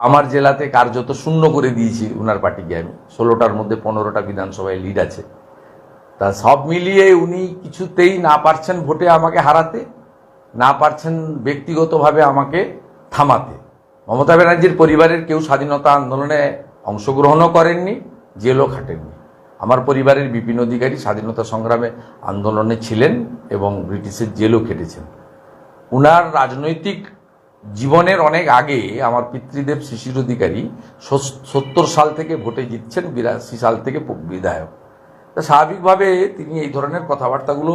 আমার জেলাতে কার্যত শূন্য করে দিয়েছি উনার পার্টিকে আমি। ষোলোটার মধ্যে পনেরোটা বিধানসভায় লিড আছে। তা সব মিলিয়ে উনি কিছুতেই না পারছেন ভোটে আমাকে হারাতে, না পারছেন ব্যক্তিগতভাবে আমাকে থামাতে। মমতা ব্যানার্জির পরিবারের কেউ স্বাধীনতা আন্দোলনে অংশগ্রহণও করেননি, জেলও খাটেননি। আমার পরিবারের বিপিন অধিকারী স্বাধীনতা সংগ্রামে আন্দোলনে ছিলেন এবং ব্রিটিশের জেলও খেটেছেন। উনার রাজনৈতিক জীবনের অনেক আগে আমার পিতৃদেব শিশির অধিকারী সত্তর সাল থেকে ভোটে জিতছেন বিরাশি সাল থেকে বিধায়ক। তা স্বাভাবিকভাবে তিনি এই ধরনের কথাবার্তাগুলো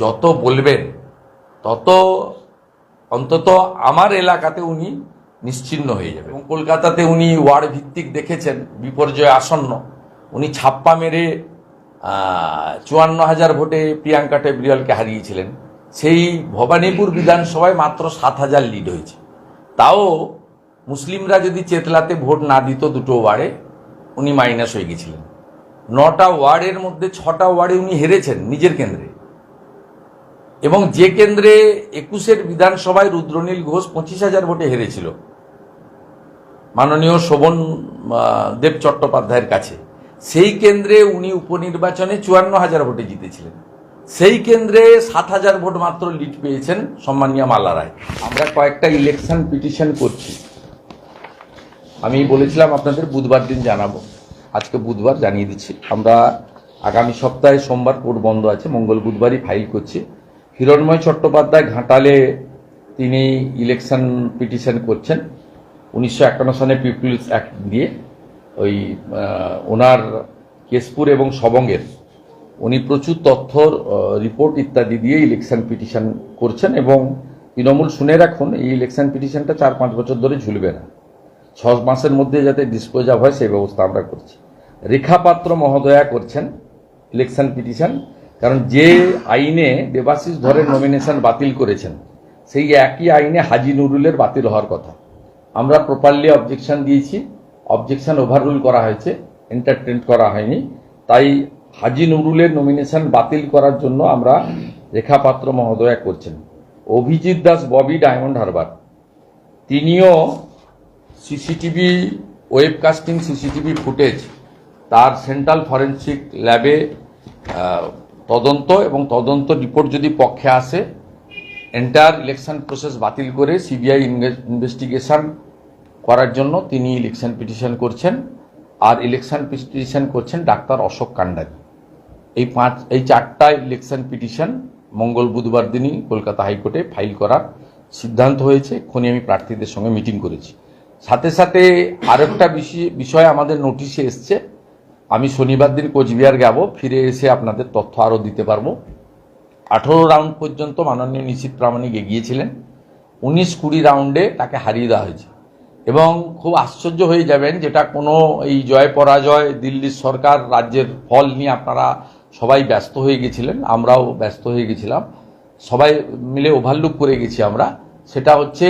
যত বলবেন, তত অন্তত আমার এলাকাতে উনি নিশ্চিন্ন হয়ে যাবে এবং কলকাতাতে উনি ওয়ার্ড ভিত্তিক দেখেছেন, বিপর্যয় আসন্ন। উনি ছাপ্পা মেরে চুয়ান্ন হাজার ভোটে প্রিয়াঙ্কা টেবরিয়ালকে হারিয়েছিলেন। সেই ভবানীপুর বিধানসভায় মাত্র সাত হাজার লিড হয়েছে। তাও মুসলিমরা যদি চেতলাতে ভোট না দিত দুটো ওয়ার্ডে, উনি মাইনাস হয়ে গেছিলেন। নটা ওয়ার্ডের মধ্যে ছটা ওয়ার্ডে উনি হেরেছেন নিজের কেন্দ্রে। এবং যে কেন্দ্রে একুশের বিধানসভায় রুদ্রনীল ঘোষ পঁচিশ হাজার ভোটে হেরেছিল, মাননীয় শোভন দেব চট্টোপাধ্যায়ের কাছে, সেই কেন্দ্রে উনি উপনির্বাচনে চুয়ান্ন হাজার ভোটে জিতেছিলেন। সেই কেন্দ্রে সাত হাজার ভোট মাত্র লিড পেয়েছেন সম্মানীয় মালা রায়। আমরা কয়েকটা ইলেকশন পিটিশন করছি। আমি বলেছিলাম আপনাদের বুধবার দিন জানাব। আজকে বুধবার জানিয়ে দিচ্ছি। আমরা আগামী সপ্তাহে সোমবার কোর্ট বন্ধ আছে, মঙ্গল বুধবারই ফাইল করছি। হিরণময় চট্টোপাধ্যায় ঘাটালে তিনি ইলেকশন পিটিশন করছেন। উনিশশো একান্ন সনে পিপুলস অ্যাক্ট দিয়ে ওই ওনার কেশপুর এবং সবঙ্গের উনি প্রচুর তথ্য রিপোর্ট ইত্যাদি দিয়ে ইলেকশন পিটিশন করছেন এবং তৃণমূল শুনে রাখুন, এই ইলেকশন পিটিশনটা চার পাঁচ বছর ধরে ঝুলবে না। ছ মাসের মধ্যে যাতে ডিসপোজ অফ হয়, সেই ব্যবস্থা আমরা করছি। রেখা পাত্র মহোদয়া করছেন ইলেকশন পিটিশন কারণ যে আইনে দেবাশিস ধরের নমিনেশন বাতিল করেছেন, সেই একই আইনে হাজি নুরুলের বাতিল হওয়ার কথা। আমরা প্রপারলি অবজেকশন দিয়েছি অবজেকশন ওভাররুল করা হয়েছে এন্টারটেন করা হয়নি, তাই হাজি নুরুলের নমিনেশন বাতিল করার জন্য আমরা রেখা পাত্র মহোদয়া করছেন। অভিজিৎ দাস, ববি ডায়মন্ড হারবার। তিনিও সিসিটিভি ওয়েবকাস্টিং সিসিটিভি ফুটেজ তার সেন্ট্রাল ফরেন্সিক ল্যাবে তদন্ত এবং তদন্ত রিপোর্ট যদি পক্ষে আসে এন্টার ইলেকশন প্রসেস বাতিল করে সিবিআই ইনভেস্টিগেশন করার জন্য তিনি ইলেকশন পিটিশন করছেন। আর ইলেকশন পিটিশন করছেন ডাক্তার অশোক কান্ডারি। এই পাঁচ, এই চারটা ইলেকশন পিটিশন মঙ্গল, বুধবার দিনই কলকাতা হাইকোর্টে ফাইল করার সিদ্ধান্ত হয়েছে। এক্ষুনি আমি প্রার্থীদের সঙ্গে মিটিং করেছি। সাথে সাথে আরেকটা বিষয়- বিষয় আমাদের নোটিশে এসছে। আমি শনিবার দিন কোচবিহার যাব, ফিরে এসে আপনাদের তথ্য আরও দিতে পারব। আঠেরো রাউন্ড পর্যন্ত মাননীয় নিশীত প্রামাণিক এগিয়েছিলেন। উনিশ কুড়ি রাউন্ডে তাকে হারিয়ে দেওয়া হয়েছে। এবং খুব আশ্চর্য হয়ে যাবেন যেটা কোনো এই জয় পরাজয় দিল্লির সরকার, রাজ্যের ফল নিয়ে আপনারা সবাই ব্যস্ত হয়ে গেছিলেন, আমরাও ব্যস্ত হয়ে গেছিলাম। সবাই মিলে ওভারলুক করে গেছি আমরা। সেটা হচ্ছে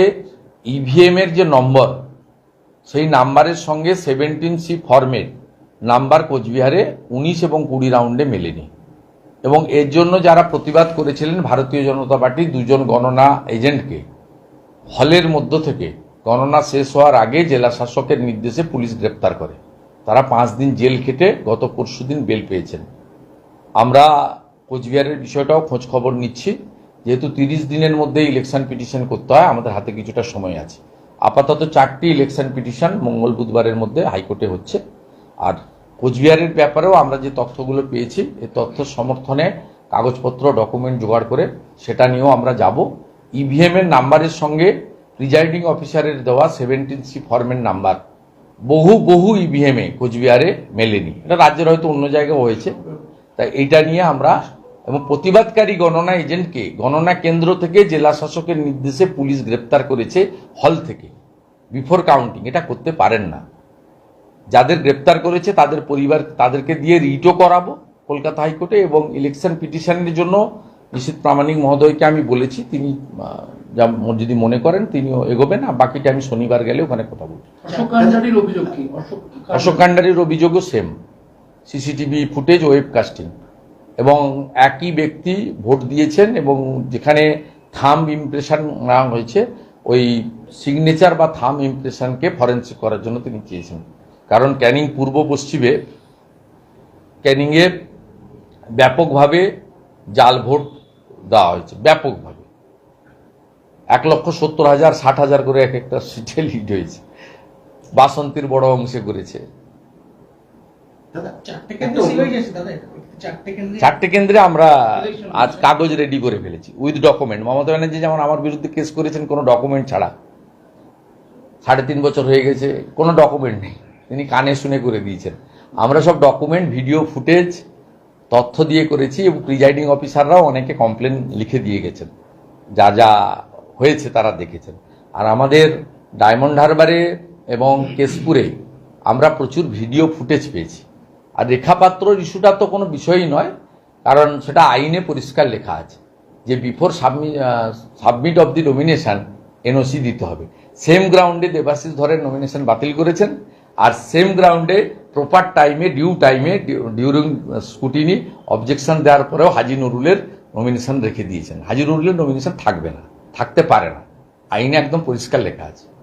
ইভিএম এর যে নম্বর সেই নাম্বারের সঙ্গে সেভেন্টিন সি ফর্মেট নাম্বার কোচবিহারে উনিশ এবং কুড়ি রাউন্ডে মেলেনি। এবং এর জন্য যারা প্রতিবাদ করেছিলেন ভারতীয় জনতা পার্টি দুজন গণনা এজেন্টকে, হলের মধ্য থেকে গণনা শেষ হওয়ার আগে জেলা শাসকের নির্দেশে পুলিশ গ্রেপ্তার করে। তারা পাঁচ দিন জেল খেটে গত পরশু দিন বেল পেয়েছেন। আমরা কোচবিহারের বিষয়টাও খোঁজ খবর নিচ্ছি। যেহেতু তিরিশ দিনের মধ্যে ইলেকশন পিটিশন করতে হয়, আমাদের হাতে কিছুটা সময় আছে। আপাতত চারটি ইলেকশন পিটিশন মঙ্গল বুধবারের মধ্যে হাইকোর্টে হচ্ছে। আর কোচবিহারের ব্যাপারেও আমরা যে তথ্যগুলো পেয়েছি, এই তথ্য সমর্থনে কাগজপত্র ডকুমেন্ট জোগাড় করে সেটা নিয়েও আমরা যাব। ইভিএম এর নাম্বারের সঙ্গে প্রিজাইডিং অফিসারের দেওয়া সেভেন্টিন সি ফর্মের নাম্বার। বহু বহু ইভিএমে কোচবিহারে মেলেনি। এটা রাজ্যের হয়তো অন্য জায়গায় হয়েছে। তাই এইটা নিয়ে আমরা এবং প্রতিবাদকারী গণনা এজেন্টকে গণনা কেন্দ্র থেকে জেলা শাসকের নির্দেশে পুলিশ গ্রেপ্তার করেছে হল থেকে বিফোর কাউন্টিং এটা করতে পারেন না। যাদের গ্রেপ্তার করেছে তাদের পরিবার তাদেরকে দিয়ে রিটও করাবো কলকাতা হাইকোর্টে এবং ইলেকশন পিটিশনের জন্য নিশ্চিত প্রামাণিক মহোদয়কে আমি বলেছি তিনি যা যদি মনে করেন তিনিও এগোবেন না বাকিটা আমি শনিবার গেলে ওখানে কথা বলব। অশোক কান্ডারির অভিযোগও same CCTV footage web casting এবং একই ব্যক্তি ভোট দিয়েছেন এবং যেখানে থাম্ব ইমপ্রেশন নেওয়া হয়েছে, ওই সিগনেচার বা থাম ইমপ্রেশনকে ফরেন্সিক করার জন্য তিনি চেয়েছেন। কারণ ক্যানিং পূর্ব পশ্চিমে ক্যানিংয়ে ব্যাপকভাবে জাল ভোট দেওয়া হয়েছে, ব্যাপকভাবে। এক লক্ষ সত্তর হাজার, ষাট হাজার করে এক একটা সিটে লিড হয়েছে। বাসন্তীর বড় অংশে করেছে। চারটে কেন্দ্র আমরা আজ কাগজ রেডি করে ফেলেছি উইথ ডকুমেন্ট মমতা ব্যানার্জি যেমন আমার বিরুদ্ধে কেস করেছেন কোনো ডকুমেন্ট ছাড়া। সাড়ে তিন বছর হয়ে গেছে কোনো ডকুমেন্ট নেই। তিনি কানে শুনে করে দিয়েছেন। আমরা সব ডকুমেন্ট ভিডিও ফুটেজ তথ্য দিয়ে করেছি এবং প্রিজাইডিং অফিসাররাও অনেকে কমপ্লেন লিখে দিয়ে গেছেন। যা যা হয়েছে তারা দেখেছেন। আর আমাদের ডায়মন্ড হারবারে এবং কেশপুরে আমরা প্রচুর ভিডিও ফুটেজ পেয়েছি। আর রেখাপাত্রর ইস্যুটা তো কোনো বিষয়ই নয়, কারণ সেটা আইনে পরিষ্কার লেখা আছে। যে before সাবমি submit of the nomination NOC দিতে হবে। সেম গ্রাউন্ডে দেবাশিস ধরের নমিনেশন বাতিল করেছেন, আর সেম গ্রাউন্ডে প্রপার টাইমে ডিউ টাইমে ডিউরিং স্কুটিনি অবজেকশন দেওয়ার পরেও হাজি নুরুলের নমিনেশন রেখে দিয়েছেন। হাজি নুরুলের নমিনেশন থাকবে না, থাকতে পারে না। আইনে একদম পরিষ্কার লেখা আছে।